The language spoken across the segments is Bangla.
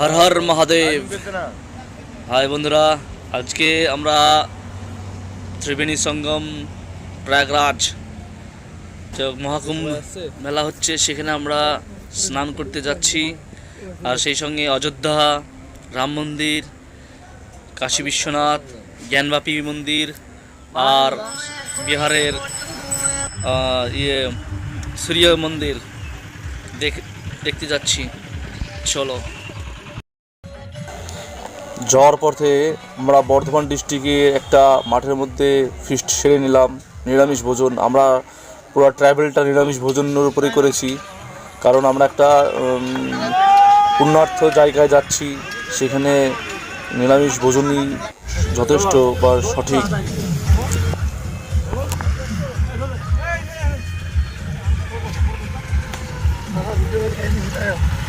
হর হর মহাদেব। হাই বন্ধুরা আজকে আমরা ত্রিবেণী সঙ্গম প্রয়াগরাজ যে মহাকুম্ভ মেলা হচ্ছে সেখানে আমরা স্নান করতে যাচ্ছি। আর সেই সঙ্গে অযোধ্যা রাম মন্দির কাশী বিশ্বনাথ জ্ঞানবাপী মন্দির আর বিহারের ইয়ে সূর্য মন্দির দেখ দেখতে যাচ্ছি। চলো। যাওয়ার পথে আমরা বর্ধমান ডিস্ট্রিক্টে একটা মাঠের মধ্যে ফিস্ট সেরে নিলাম, নিরামিষ ভোজন। আমরা পুরো ট্রাভেলটা নিরামিষ ভোজনের উপরেই করেছি। কারণ আমরা একটা পুণ্যার্থ জায়গায় যাচ্ছি, সেখানে নিরামিষ ভোজনই যথেষ্ট বা সঠিক। ওই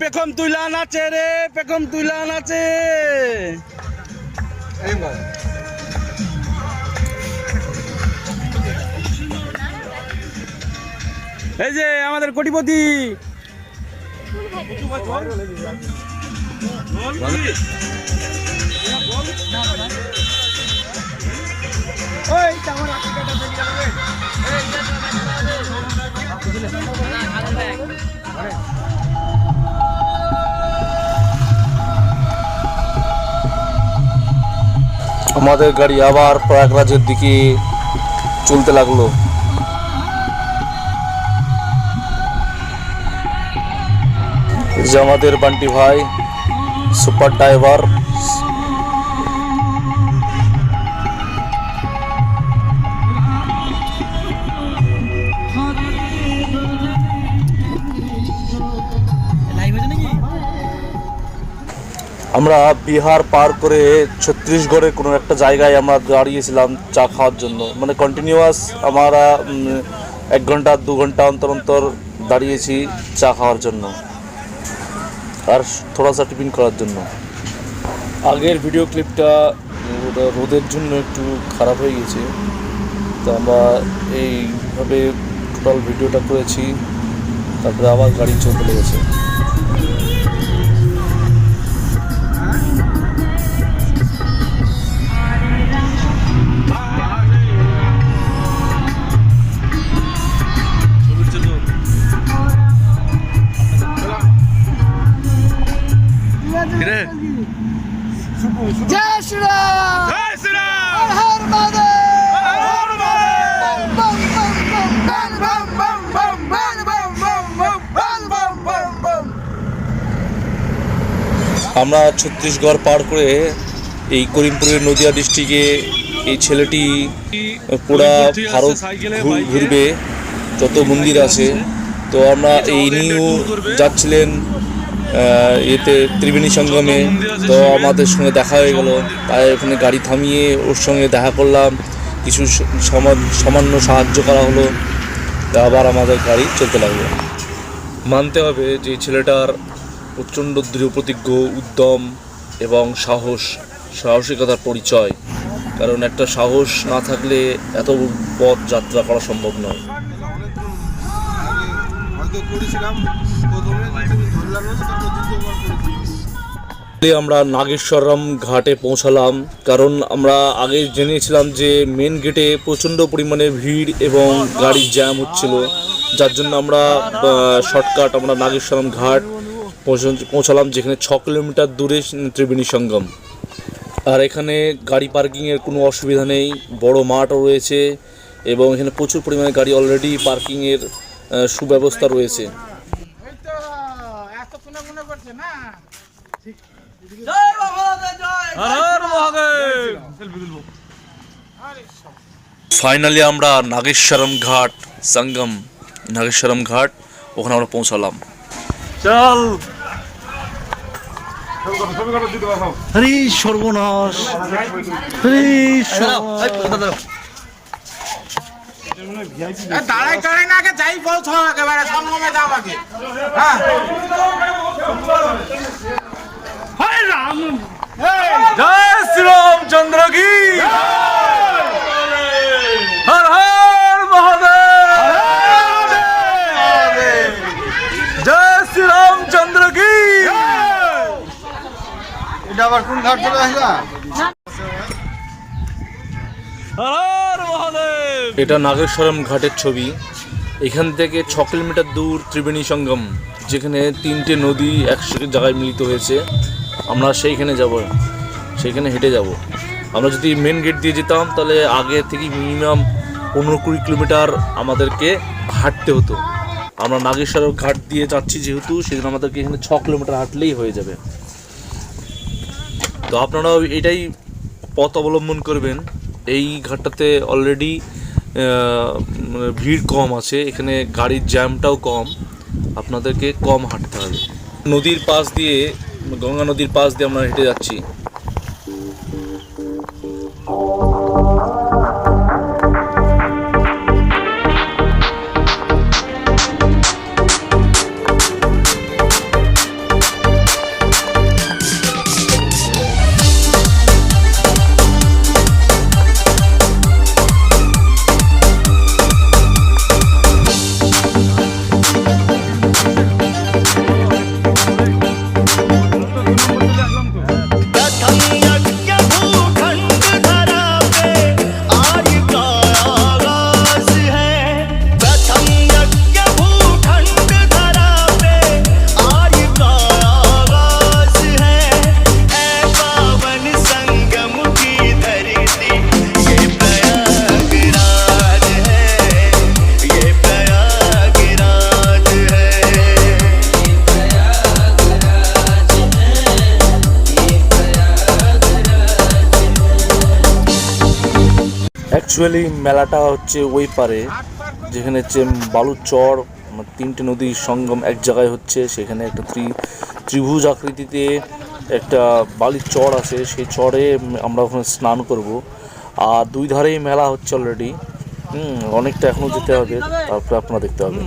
পেখম তুইলা নাচে রে পেখম তুইলা নাচে এই যে আমাদের কোটিপতি। আমাদের গাড়ি আবার প্রয়াগরাজের দিকে চলতে লাগল। যে আমাদের বান্টি ভাই সুপার ড্রাইভার আমরা বিহার পার করে ছত্তিশগড়ের কোনো একটা জায়গায় আমরা দাঁড়িয়েছিলাম চা খাওয়ার জন্য। মানে কন্টিনিউয়াস আমরা এক ঘণ্টা, দু ঘণ্টা অন্তর অন্তর দাঁড়িয়েছি চা খাওয়ার জন্য। আর থোড়া সা টিফিন করার জন্য। আগের ভিডিও ক্লিপটা রোদের জন্য একটু খারাপ হয়ে গেছে। তো আমরা এইভাবে টোটাল ভিডিওটা করেছি। তারপরে আবার গাড়ি চলতে লেগেছে। আমরা ছত্তিশগড় পার করে এই করিমপুরের নদিয়া ডিস্ট্রিক্টে এই ছেলেটি পুরা ভারত ঘুরবে যত মন্দির আছে তো আমরা এই নিয়েও যাচ্ছিলেন এতে ত্রিবেণী সঙ্গমে। তো আমাদের সঙ্গে দেখা হয়ে গেল। তাই ওখানে গাড়ি থামিয়ে ওর সঙ্গে দেখা করলাম। কিছু সামান্য সাহায্য করা হলো। তা আবার আমাদের গাড়ি চলতে লাগল। মানতে হবে যে ছেলেটার প্রচণ্ড দৃঢ় প্রতিজ্ঞ উদ্যম এবং সাহস, সাহসিকতার পরিচয়। কারণ একটা সাহস না থাকলে এত পথ যাত্রা করা সম্ভব নয়। আমরা নাগেশ্বরম ঘাটে পৌঁছালাম, কারণ আমরা আগে জেনেছিলাম যে মেন গেটে প্রচণ্ড পরিমাণে ভিড় এবং গাড়ির জ্যাম হচ্ছিল। যার জন্য আমরা শর্টকাট আমরা নাগেশ্বরম ঘাট পৌঁছ- পৌঁছালাম, যেখানে ছ কিলোমিটার দূরে ত্রিবেণী সঙ্গম। আর এখানে গাড়ি পার্কিংয়ের কোনো অসুবিধা নেই, বড় মাঠও রয়েছে এবং এখানে প্রচুর পরিমাণে গাড়ি অলরেডি পার্কিংয়ের সুব্যবস্থা রয়েছে এই তো এত শুনে মনে করছে না হর হর মহাদেব ফাইনালি আমরা নাগেশ্বরম ঘাট সঙ্গম নাগেশ্বরম ঘাট ওখানে আমরা পৌঁছালাম। চল। হরি সর্বনাশ। হরি দাঁড়াই করে না আগে যাই বলছো একেবারে সঙ্গমে যাও আগে। হ্যাঁ। জয় চন্দ্র কি? হর হর মহাদেব! জয় কি? এটা আবার কোন ঘাট চলে আসলাম এটা নাগেশ্বরম ঘাটের ছবি। এখান থেকে ছ কিলোমিটার দূর ত্রিবেণী সঙ্গম যেখানে তিনটে নদী একসাথে জায়গায় মিলিত হয়েছে। আমরা সেইখানে যাব, সেইখানে হেঁটে যাব। আমরা যদি মেন গেট দিয়ে যেতাম, তাহলে আগে থেকে মিনিমাম পনেরো কুড়ি কিলোমিটার আমাদেরকে হাঁটতে হতো। আমরা নাগেশ্বর ঘাট দিয়ে যাচ্ছি যেহেতু, সেজন্য আমাদেরকে এখানে ছ কিলোমিটার হাঁটলেই হয়ে যাবে। তো আপনারাও এটাই পথ অবলম্বন করবেন। এই ঘাটটাতে অলরেডি ভিড় কম আছে, এখানে গাড়ির জ্যামটাও কম। আপনাদেরকে কম হাঁটতে হবে। নদীর পাশ দিয়ে গঙ্গা নদীর পাশ দিয়ে আমরা হেঁটে যাচ্ছি। অ্যাকচুয়ালি মেলাটা হচ্ছে ওই পারে, যেখানে হচ্ছে বালুর চর মানে তিনটে নদীর সঙ্গম এক জায়গায় হচ্ছে। সেখানে একটা ত্রি, ত্রিভুজ আকৃতিতে একটা বালির চর আছে। সেই চরে আমরা ওখানে স্নান করব। আর দুই ধারেই মেলা হচ্ছে অলরেডি হুম, অনেকটা এখনও যেতে হবে। তারপরে আপনারা দেখতে হবে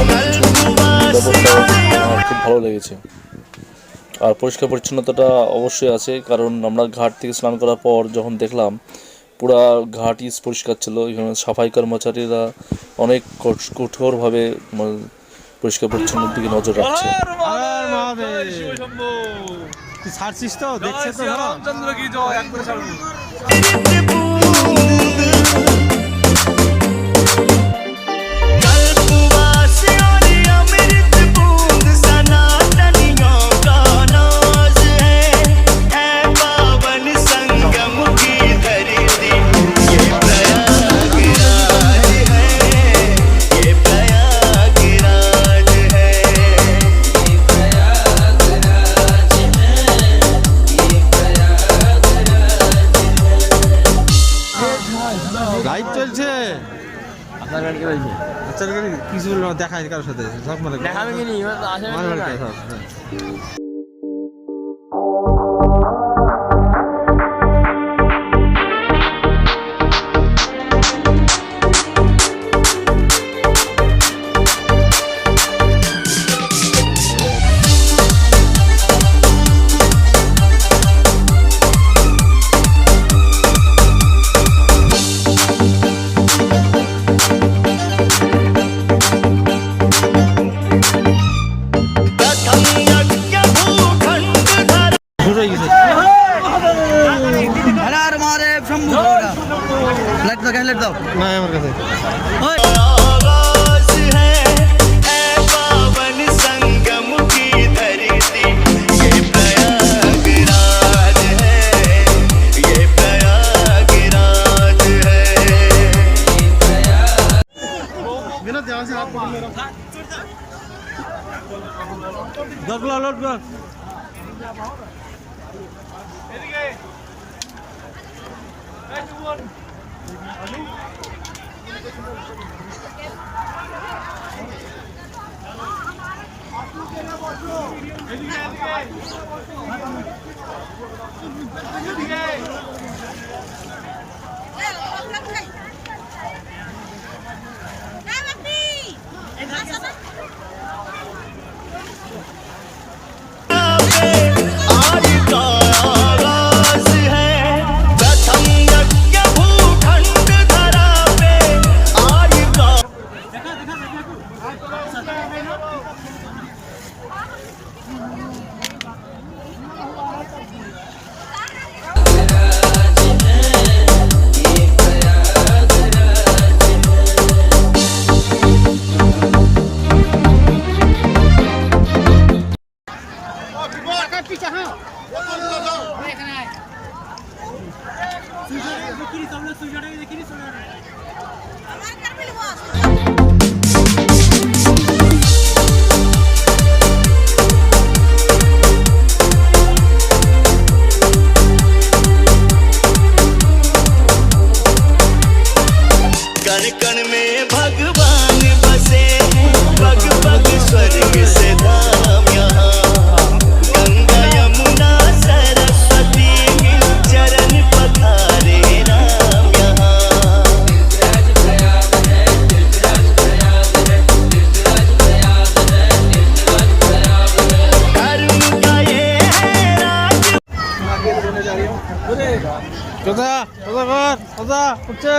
অনেক কিছু ব্যবস্থা আমার খুব ভালো লেগেছে আর পরিষ্কার পরিচ্ছন্নতাটা অবশ্যই আছে, কারণ আমরা ঘাট থেকে স্নান করার পর যখন দেখলাম পুরা ঘাটই পরিষ্কার ছিল এখানে সাফাই কর্মচারীরা অনেক কঠ- কঠোরভাবে পরিষ্কার পরিচ্ছন্নের দিকে নজর রাখছে। ছাড়ছিস তো? দেখছিস তো দেখা হয় কারোর সাথে। সব মানে দেখা আমি আসলে দরগুলো লোড কর आज हर कण में भगवान बसे हैं। पग पग स्वर्ग से धाम यहाँ। गंगा यमुना सरस्वती चरण पधारे राम यहाँ। धर्म का ये है राज। जोधा जोधा जोधा पीछे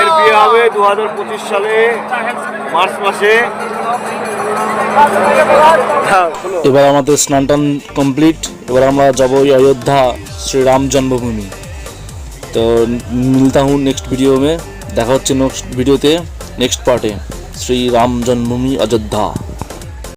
এর বিয়ে হবে দু সালে মার্চ মাসে। এবার আমাদের স্নান টান কমপ্লিট। এবার আমরা যাব ওই অযোধ্যা শ্রীরাম জন্মভূমি। তো মিলতা হুম নেক্সট ভিডিওমে দেখা হচ্ছে নেক্সট ভিডিওতে নেক্সট পার্টে শ্রীরাম জন্মভূমি অযোধ্যা।